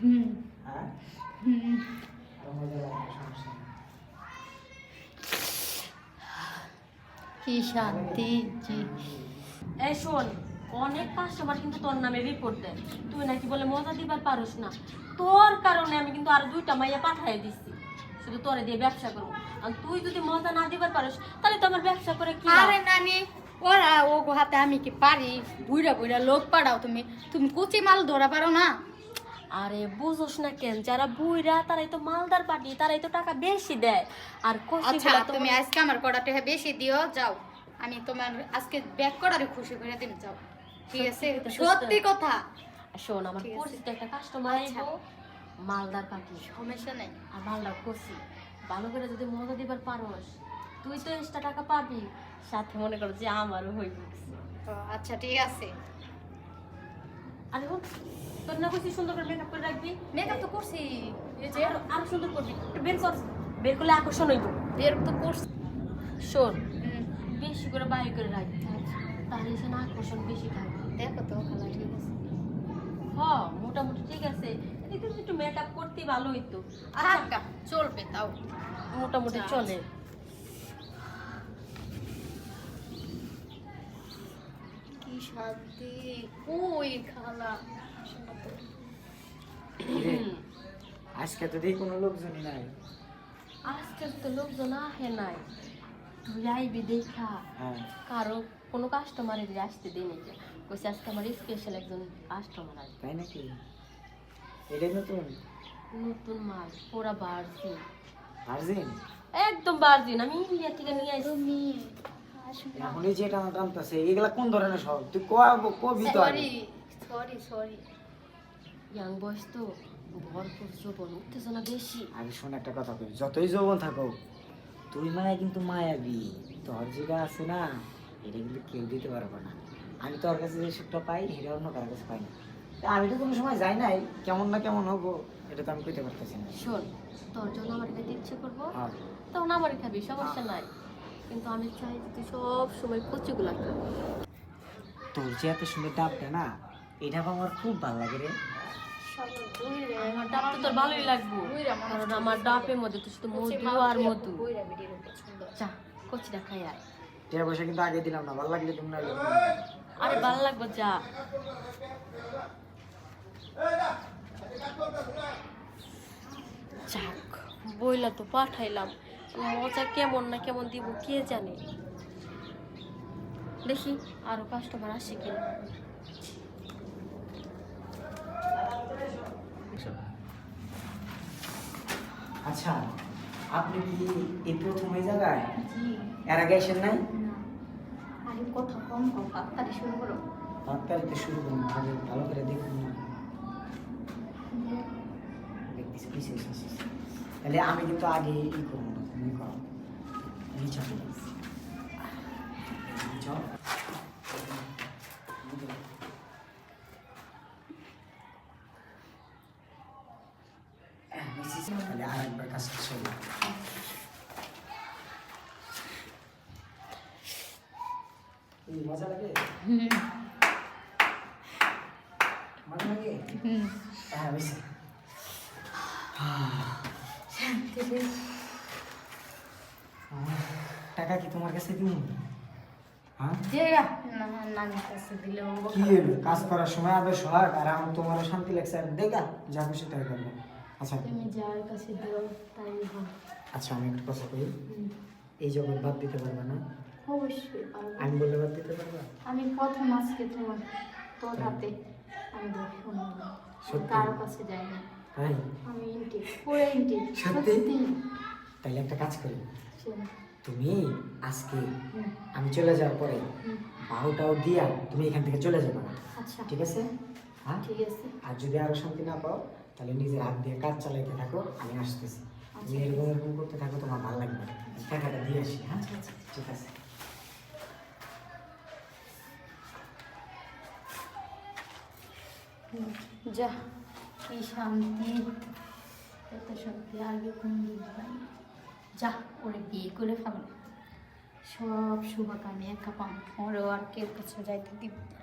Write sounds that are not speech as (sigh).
হুম হুম। কি শান্তি জি। এই শোন অনেক কাস্টমার কিন্তু তোর নামে রিপোর্ট দেয়। তুই নাকি বলে মজা দিবার পারোস না। তোর কারণে আমি কিন্তু আর দুইটা মাইয়া পাঠাই দিচ্ছি শুধু তোরে দিয়ে ব্যবসা করব। আর তুই যদি মজা না দিবার পারোস তাহলে তো আমার ব্যবসা করে কি আরে নানি ওরা ও হাতে আমি কি পারি? বুইরা বুইরা লোক পাড়াও তুমি। তুমি কুচি মাল ধরা পারো না। আরে বুঝোস না কেন যারা বুইরা তারাই তো মালদার পাটি তারাই তো টাকা বেশি দেয়। আর আচ্ছা তুমি আজকে আমার কড়া টাকা বেশি দিও যাও। আমি তোমার আজকে ব্যাক করারে খুশি করে দিন যাও। ঠিক আছে? সত্যি কথা, শোন আমার পরিচিত একটা কাস্টমার আচ্ছা। আইবো মালদার পাটি সমস্যা নেই। আর মালদার কষি। ভালো করে যদি মজা দিবার পারোস। তুই তো এক্সট্রা টাকা পাবি। সাথে মনে করো যে আমারও হইব। তো আচ্ছা ঠিক আছে। আরে হোক তোর না কইছি সুন্দর করে মেকআপ করে রাখবি? মেকআপ তো করছি। এই যে আরও সুন্দর করবি। একটু বের কর বের করলে আকর্ষণ হইব। বের তো করছি। শোন বেশি করে বাইর করে রাখবি তাহলে সে না আকর্ষণ বেশি থাকবে দেখো তো খালা ঠিক আছে। হ মোটামুটি ঠিক আছে। একটু মেকআপ করতে ভালো হইতো। আচ্ছা চলবে তাও। মোটামুটি আচ্ছা। চলে। শান্তি। ওই খালা? (coughs) আজকে তো দেখি কোনো লোকজনই নাই। আজকে তো লোকজন আহে নাই। তুই আইবি দেখা। হ্যাঁ। কারও কোনো কাস্টমারের আসতে দেয়নি কইছে আজকে আমার স্পেশাল একজন কাস্টমার আসবে। তাই নাকি? এটাই নতুন? নতুন মাল পুরা বার্জিন ভার্জিন একদম বার্জিন আমি ইন্ডিয়া থেকে নিয়ে আসছি তুমি এখন এই যে টানা টানতেছে এগুলা কোন ধরনের সব তুই কবি তো সরি সরি সরি। ইয়াং বয়স তো ভরপুর যৌবন উত্তেজনা বেশি। আগে শোন একটা কথা কই যতই যৌবন থাকো তুই মায়া কিন্তু মায়াবি। তোর যেটা আছে না এটা কিন্তু কেউ দিতে পারবে না। আমি তোর কাছে যে সুখটা পাই এটা অন্য কারোর কাছে পাই না। তা আমি তো কোনো সময় যাই নাই কেমন না কেমন হব এটা তো আমি কইতে পারতেছি না। শোন তোর জন্য আমার খেতে ইচ্ছে করব। তখন আমার খাবি সমস্যা নাই। কিন্তু আমি চাই যে তুই সব সময় কচুগুলা খা তোর যে এত সুন্দর ডাবটা না এটা আমার খুব ভালো লাগে রে। আমার ডাব তো তোর ভালোই লাগবো কারণ আমার ডাবের মধ্যে তো শুধু মধু আর মধু। চা কচিটা খাই আয়। টিয়া পয়সা কিন্তু আগে দিলাম না ভালো লাগলে তুমি না আরে ভালো লাগবে যা। যাক বইলা তো পাঠাইলাম। মজা কেমন না কেমন দিব কে জানে? দেখি আরও কাস্টমার আসে কিনা। আচ্ছা আপনি কি এই প্রথম এই জায়গায়? এর আগে নাই? না। আরে কথা কম কম তাড়াতাড়ি শুরু করো। তাৎকালিতে শুরু করুন আগে ভালো করে দেখুন না। দেখতেছি তাহলে আমি কিন্তু আগে ই করব। না তুমি করো নিচা নিচা তাহলে আর একবার কাজটা শুরু এই মজা লাগে হুম মজা লাগে হুম হ্যাঁ বেশি টাকা কি তোমার কাছে দিন হ্যাঁ? যে না নানির কাছে দিলে ও কি? কাজ করার সময় আবে সোহাগ আর আমার তোমারও শান্তি লাগছে আর দেখা যা খুশি তাই করব। আচ্ছা। তুমি যার কাছে দিও তাই আচ্ছা আমি একটা কথা কই। এই জগৎ বাদ দিতে পারবে না? অবশ্যই আমি বললে বাদ দিতে পারবা? আমি প্রথম আজকে তোমার তোর হাতে আমি দেখে? কারও কাছে যাই না আমি ইন্টি পুরো ইন্টি সত্যি? তাহলে একটা কাজ করি। তুমি আজকে আমি চলে যাওয়ার পরে হুম, বাহুটাও দিয়া তুমি এখান থেকে চলে যাবে আচ্ছা। ঠিক আছে? হ্যাঁ? ঠিক আছে। আর যদি আরও শান্তি না পাও তাহলে নিজের হাত দিয়ে কাজ চালাইতে থাকো আমি আসতেছি। তুমি আচ্ছা। এরকম এরকম করতে থাকো তোমার ভালো লাগবে আমি টাকাটা দিয়ে আসি হ্যাঁ? আচ্ছা আচ্ছা। ঠিক আছে। যা কি শান্তি এত শান্তি আগে কোন যা। ওরে বিয়ে করে ফেলো সব শুভাকামী একা পাম ওরও আর কেউ কাছে যাইতে দিব না।